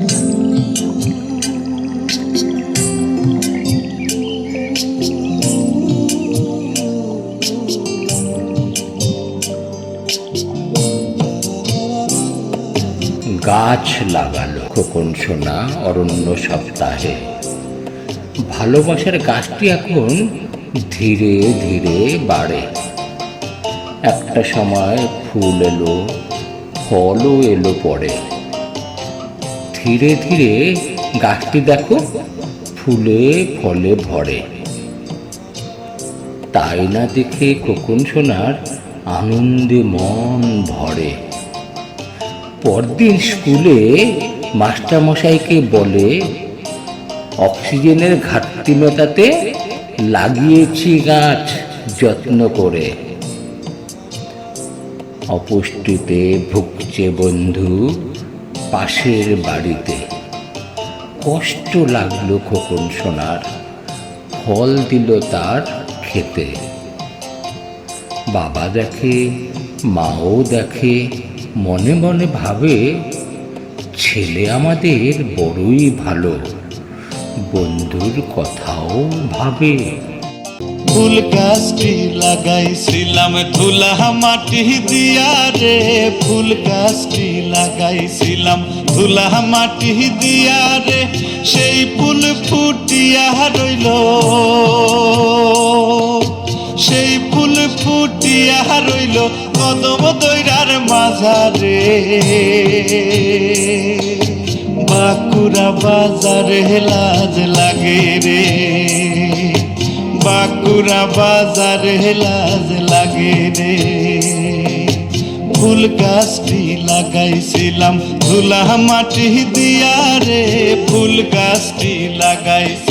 গাছ লাগালো খোকন সোনা অরণ্য সপ্তাহে। ভালোবাসার গাছটি এখন ধীরে ধীরে বাড়ে। একটা সময় ফুল এলো, ফলও এলো পরে। ধীরে ধীরে গাছটি দেখো, ফুলে, ফলে ভরে। তাই না দেখে খোকন সোনার আনন্দে মন ভরে। পরদিন স্কুলে মাস্টারমশাইকে বলে, অক্সিজেনের ঘাটতি মেটাতে লাগিয়েছি গাছ যত্ন করে। অপুষ্টিতে ভুগছে বন্ধু পাশের বাড়িতে। কষ্ট লাগল খোকন সোনার। ফল দিল তার খেতে। বাবা দেখে, মাও দেখে, মনে মনে ভাবে, ছেলে আমাদের বড়ই ভালো। বন্ধুর কথাও ভাবে। ফুল গাছটি লাগাইছিলাম, ধুলা মাটি দিয়া রে। ফুল গাছটি লাগাইছিলাম, ধুলা মাটি দিয়া রে। সেই ফুল ফুটিয়া রইল। সেই ফুল ফুটিয়া রইল কদম দৈরার মাঝারে। বাঁকুড়া বাজারে লাজ লাগে রে। বাঁকুড়া বাজার লাজ লাগে রে। ফুল গাছটি লাগাইছিলাম, ধুলা মাটি দিয়া রে। ফুল গাছটি লাগাইছিলাম